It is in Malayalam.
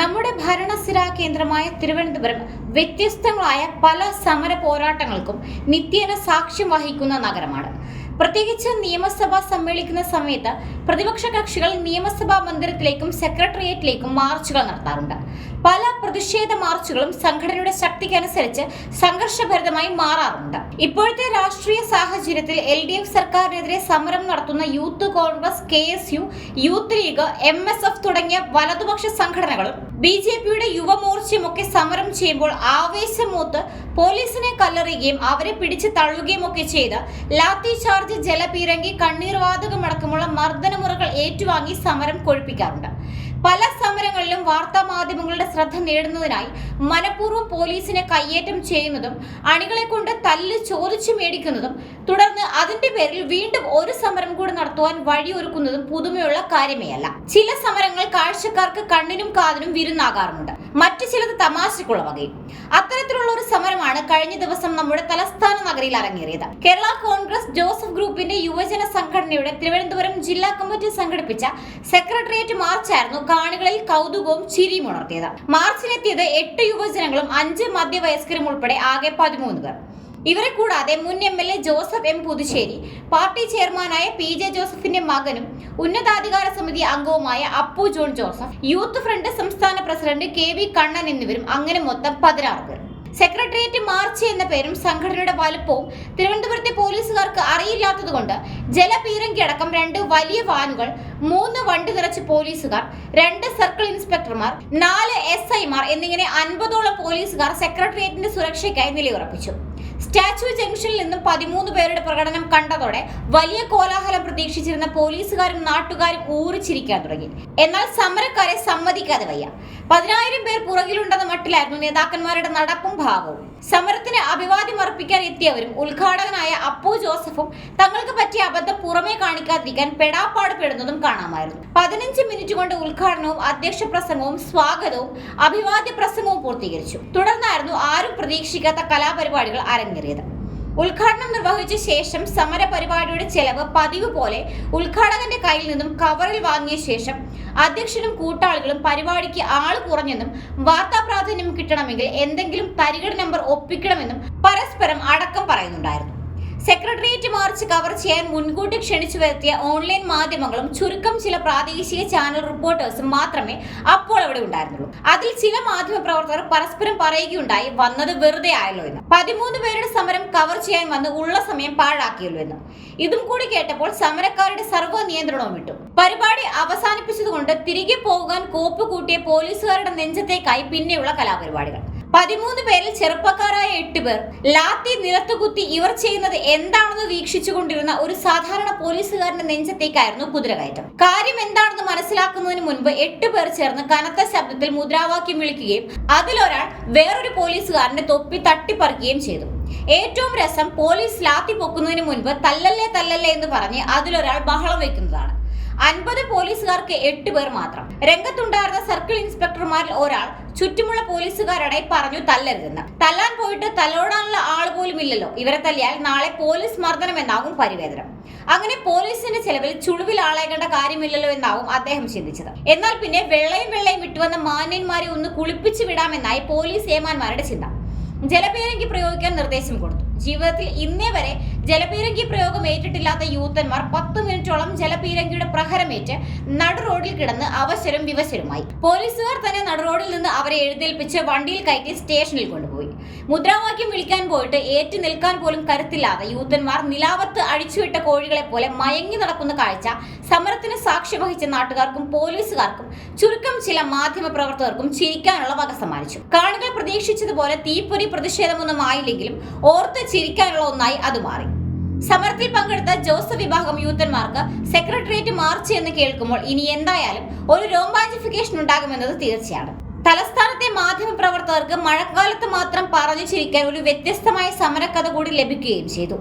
നമ്മുടെ ഭരണസിര കേന്ദ്രമായ തിരുവനന്തപുരം വ്യത്യസ്തങ്ങളായ പല സമര പോരാട്ടങ്ങൾക്കും നിത്യേന സാക്ഷ്യം വഹിക്കുന്ന നഗരമാണ്. പ്രത്യേകിച്ച് നിയമസഭ സമ്മേളിക്കുന്ന സമയത്ത് പ്രതിപക്ഷ കക്ഷികൾ നിയമസഭാ മന്ദിരത്തിലേക്കും സെക്രട്ടേറിയറ്റിലേക്കും മാർച്ചുകൾ നടത്താറുണ്ട്. പല പ്രതിഷേധ മാർച്ചുകളും സംഘടനയുടെ ശക്തിക്കനുസരിച്ച് സംഘർഷഭരിതമായി മാറാറുണ്ട്. ഇപ്പോഴത്തെ രാഷ്ട്രീയ സാഹചര്യത്തിൽ എൽ ഡി എഫ് സർക്കാരിനെതിരെ സമരം നടത്തുന്ന Youth Congress K S U Youth League M S F തുടങ്ങിയ വലതുപക്ഷ സംഘടനകളും ബി ജെ പിയുടെ യുവമോർച്ചയും ഒക്കെ സമരം ചെയ്യുമ്പോൾ ആവേശമൂത്ത് പോലീസിനെ കല്ലെറിയുകയും അവരെ പിടിച്ചു തള്ളുകയും ഒക്കെ ചെയ്ത് ലാത്തി ചാർജ് ജലപീരങ്കി കണ്ണീർ വാതകമടക്കമുള്ള മർദ്ദനമുറകൾ ഏറ്റുവാങ്ങി സമരം കൊഴുപ്പിക്കാറുണ്ട്. പല സമരങ്ങളിലും വാർത്താ മാധ്യമങ്ങളുടെ ശ്രദ്ധ നേടുന്നതിനായി മനഃപൂർവം പോലീസിനെ കയ്യേറ്റം ചെയ്യുന്നതും അണികളെ കൊണ്ട് തല്ല് ചോദിച്ചു മേടിക്കുന്നതും തുടർന്ന് അതിന്റെ പേരിൽ വീണ്ടും ഒരു സമരം കൂടി നടത്തുവാൻ വഴിയൊരുക്കുന്നതും പുതുമയുള്ള കാര്യമേയല്ല. ചില സമരങ്ങൾ കാഴ്ചക്കാർക്ക് കണ്ണിനും കാതിനും വിരുന്നാകാറുണ്ട് മറ്റു ചിലത് തമാശക്കുള്ള വകയും. അത്തരത്തിലുള്ള ഒരു സമരമാണ് കഴിഞ്ഞ ദിവസം നമ്മുടെ തലസ്ഥാന നഗരിയിൽ അരങ്ങേറിയത്. കേരള കോൺഗ്രസ് ജോസഫ് ഗ്രൂപ്പിന്റെ യുവജന സംഘടനയുടെ തിരുവനന്തപുരം ജില്ലാ കമ്മിറ്റി സംഘടിപ്പിച്ച സെക്രട്ടേറിയറ്റ് മാർച്ചായിരുന്നു കാണികളിൽ കൗതുകവും ചിരിയും ഉണർത്തിയത്. മാർച്ചിനെത്തിയത് എട്ട് യുവജനങ്ങളും അഞ്ച് മധ്യവയസ്കരും ഉൾപ്പെടെ ആകെ പതിമൂന്ന് പേർ. ഇവരെ കൂടാതെ മുൻ M L A Joseph M Puthussery party ചെയർമാനായ പി ജെ ജോസഫിന്റെ മകനും ഉന്നതാധികാര സമിതി അംഗവുമായ അപ്പു ജോൺ ജോസഫ് യൂത്ത് ഫ്രണ്ട് സംസ്ഥാന പ്രസിഡന്റ് കെ വി കണ്ണൻ എന്നിവരും അങ്ങനെ മൊത്തം പതിനാറ് പേർ. സെക്രട്ടേറിയറ്റ് മാർച്ച് എന്ന പേരും സംഘടനയുടെ വലുപ്പവും തിരുവനന്തപുരത്തെ പോലീസുകാർക്ക് അറിയില്ലാത്തതുകൊണ്ട് ജലപീരങ്കിയടക്കം രണ്ട് വലിയ വാനുകൾ മൂന്ന് വണ്ടി നിറച്ച് പോലീസുകാർ രണ്ട് സർക്കിൾ ഇൻസ്പെക്ടർമാർ നാല് എസ് ഐമാർ എന്നിങ്ങനെ അൻപതോളം പോലീസുകാർ സെക്രട്ടേറിയറ്റിന്റെ സുരക്ഷയ്ക്കായി നിലയുറപ്പിച്ചു. സ്റ്റാച്യു ജംഗ്ഷനിൽ നിന്നും പതിമൂന്ന് പേരുടെ പ്രകടനം കണ്ടതോടെ വലിയ കോലാഹലം പ്രതീക്ഷിച്ചിരുന്ന പോലീസുകാരും നാട്ടുകാരും ഊറിച്ചിരിക്കാൻ തുടങ്ങി. എന്നാൽ സമരക്കാരെ സമ്മതിക്കാതെ വയ്യ. പതിനായിരം പേർ പുറകിലുണ്ടെന്ന മട്ടിലായിരുന്നു നേതാക്കന്മാരുടെ നടപ്പും ഭാവവും. സമരത്തിന് അഭിവാദ്യം അർപ്പിക്കാൻ എത്തിയവരും ഉദ്ഘാടകനായ അപ്പു ജോസഫും തങ്ങൾക്ക് പറ്റിയ അബദ്ധം പുറമേ കാണിക്കാതിരിക്കാൻ പെടാപ്പാട് പെടുന്നതും കാണാമായിരുന്നു. പതിനഞ്ച് മിനിറ്റ് കൊണ്ട് ഉദ്ഘാടനവും അധ്യക്ഷ പ്രസംഗവും സ്വാഗതവും അഭിവാദ്യ പ്രസംഗവും പൂർത്തീകരിച്ചു. തുടർന്നായിരുന്നു ആരും പ്രതീക്ഷിക്കാത്ത കലാപരിപാടികൾ അരങ്ങേറിയത്. ഉദ്ഘാടനം നിർവഹിച്ച ശേഷം സമര പരിപാടിയുടെ ചെലവ് പതിവ് പോലെ ഉദ്ഘാടകന്റെ കയ്യിൽ നിന്നും കവറിൽ വാങ്ങിയ ശേഷം അധ്യക്ഷനും കൂട്ടാളികളും പരിപാടിക്ക് ആൾ കുറഞ്ഞെന്നും വാർത്താ പ്രാധാന്യം കിട്ടണമെങ്കിൽ എന്തെങ്കിലും തരികട നമ്പർ ഒപ്പിക്കണമെന്നും പരസ്പരം അടക്കം പറയുന്നുണ്ടായിരുന്നു. സെക്രട്ടേറിയറ്റ് മാർച്ച് കവർ ചെയ്യാൻ മുൻകൂട്ടി ക്ഷണിച്ചു വരുത്തിയ ഓൺലൈൻ മാധ്യമങ്ങളും ചുരുക്കം ചില പ്രാദേശിക ചാനൽ റിപ്പോർട്ടേഴ്സും മാത്രമേ അപ്പോൾ അവിടെ ഉണ്ടായിരുന്നുള്ളൂ. അതിൽ ചില മാധ്യമ പ്രവർത്തകർ പരസ്പരം പറയുകയുണ്ടായി വന്നത് വെറുതെ ആയല്ലോ എന്ന്. പതിമൂന്ന് പേരുടെ സമരം കവർ ചെയ്യാൻ വന്ന് ഉള്ള സമയം പാഴാക്കിയല്ലോ എന്ന്. ഇതും കൂടി കേട്ടപ്പോൾ സമരക്കാരുടെ സർവ നിയന്ത്രണവും വിട്ടു. പരിപാടി അവസാനിപ്പിച്ചതുകൊണ്ട് തിരികെ പോകാൻ കോപ്പ് കൂട്ടിയ പോലീസുകാരുടെ നെഞ്ചത്തേക്കായി പിന്നെയുള്ള കലാപരിപാടികൾ. പതിമൂന്ന് പേരിൽ ചെറുപ്പക്കാരായ എട്ട് പേർ. ലാത്തി നിലത്തുകുത്തി ഇവർ ചെയ്യുന്നത് എന്താണെന്ന് വീക്ഷിച്ചുകൊണ്ടിരുന്ന ഒരു സാധാരണ പോലീസുകാരന്റെ നെഞ്ചത്തേക്കായിരുന്നു കുതിരകയറ്റം. കാര്യം എന്താണെന്ന് മനസ്സിലാക്കുന്നതിന് മുൻപ് എട്ട് പേർ ചേർന്ന് കനത്ത ശബ്ദത്തിൽ മുദ്രാവാക്യം വിളിക്കുകയും അതിലൊരാൾ വേറൊരു പോലീസുകാരന്റെ തൊപ്പി തട്ടിപ്പറിക്കുകയും ചെയ്തു. ഏറ്റവും രസം പോലീസ് ലാത്തി പൊക്കുന്നതിന് മുൻപ് തല്ലല്ലേ തല്ലല്ലേ എന്ന് പറഞ്ഞ് അതിലൊരാൾ ബഹളം വെക്കുന്നതാണ്. അൻപത് പോലീസുകാർക്ക് എട്ട് പേർ മാത്രം. രംഗത്തുണ്ടായിരുന്ന സർക്കിൾ ഇൻസ്പെക്ടർമാരിൽ ഒരാൾ ചുറ്റുമുള്ള പോലീസുകാരുടെ പറഞ്ഞു തല്ലരുതെന്ന്. തല്ലാൻ പോയിട്ട് തല്ലോടാനുള്ള ആൾ പോലും ഇല്ലല്ലോ. ഇവരെ തല്ലിയാൽ നാളെ പോലീസ് മർദ്ദനം എന്നാകും പരിവേദനം. അങ്ങനെ പോലീസിന്റെ ചെലവിൽ ചുളിവിൽ ആളേക്കേണ്ട കാര്യമില്ലല്ലോ എന്നാവും അദ്ദേഹം ചിന്തിച്ചത്. എന്നാൽ പിന്നെ വെള്ളയും വെള്ളയും വിട്ടുവന്ന മാന്യന്മാരെ ഒന്ന് കുളിപ്പിച്ചു വിടാമെന്നായി പോലീസ് ഏമാന്മാരുടെ ചിന്ത. ജലപീരങ്കി പ്രയോഗിക്കാൻ നിർദ്ദേശം കൊടുത്തു. ജീവിതത്തിൽ ഇന്നേ വരെ ജലപീരങ്കി പ്രയോഗം ഏറ്റിട്ടില്ലാത്ത യൂത്തന്മാർ പത്ത് മിനിറ്റോളം ജലപീരങ്കിയുടെ പ്രഹരമേറ്റ് നടു റോഡിൽ കിടന്ന് അവശരും വിവശരുമായി. പോലീസുകാർ തന്നെ നടു റോഡിൽ നിന്ന് അവരെ എഴുന്നേൽപ്പിച്ച് വണ്ടിയിൽ കയറ്റി സ്റ്റേഷനിൽ കൊണ്ടുപോയി. മുദ്രാവാക്യം വിളിക്കാൻ പോയിട്ട് ഏറ്റു നിൽക്കാൻ പോലും കരുത്തില്ലാതെ യൂത്തന്മാർ നിലാവത്ത് അഴിച്ചുവിട്ട കോഴികളെ പോലെ മയങ്ങി നടക്കുന്ന കാഴ്ച സമരത്തിന് സാക്ഷി വഹിച്ച നാട്ടുകാർക്കും പോലീസുകാർക്കും ചുരുക്കം ചില മാധ്യമ പ്രവർത്തകർക്കും ചിരിക്കാനുള്ള വക സമ്മാനിച്ചു. കാണികൾ പ്രതീക്ഷിച്ചതുപോലെ തീപ്പൊരി പ്രതിഷേധമൊന്നും ആയില്ലെങ്കിലും ഓർത്ത് ചിരിക്കാനുള്ള ഒന്നായി അത് മാറി. സമരത്തിൽ പങ്കെടുത്ത ജോസഫ് വിഭാഗം യൂത്തന്മാർക്ക് സെക്രട്ടേറിയറ്റ് മാർച്ച് എന്ന് കേൾക്കുമ്പോൾ ഇനി എന്തായാലും ഒരു രോമാഞ്ചിഫിക്കേഷൻ ഉണ്ടാകുമെന്നത് തീർച്ചയാണ്. തലസ്ഥാനത്തെ മാധ്യമ പ്രവർത്തകർക്ക് മഴക്കാലത്ത് മാത്രം പറഞ്ഞു ചിരിക്കാൻ ഒരു വ്യത്യസ്തമായ സമരക്കഥ കൂടി ലഭിക്കുകയും ചെയ്തു.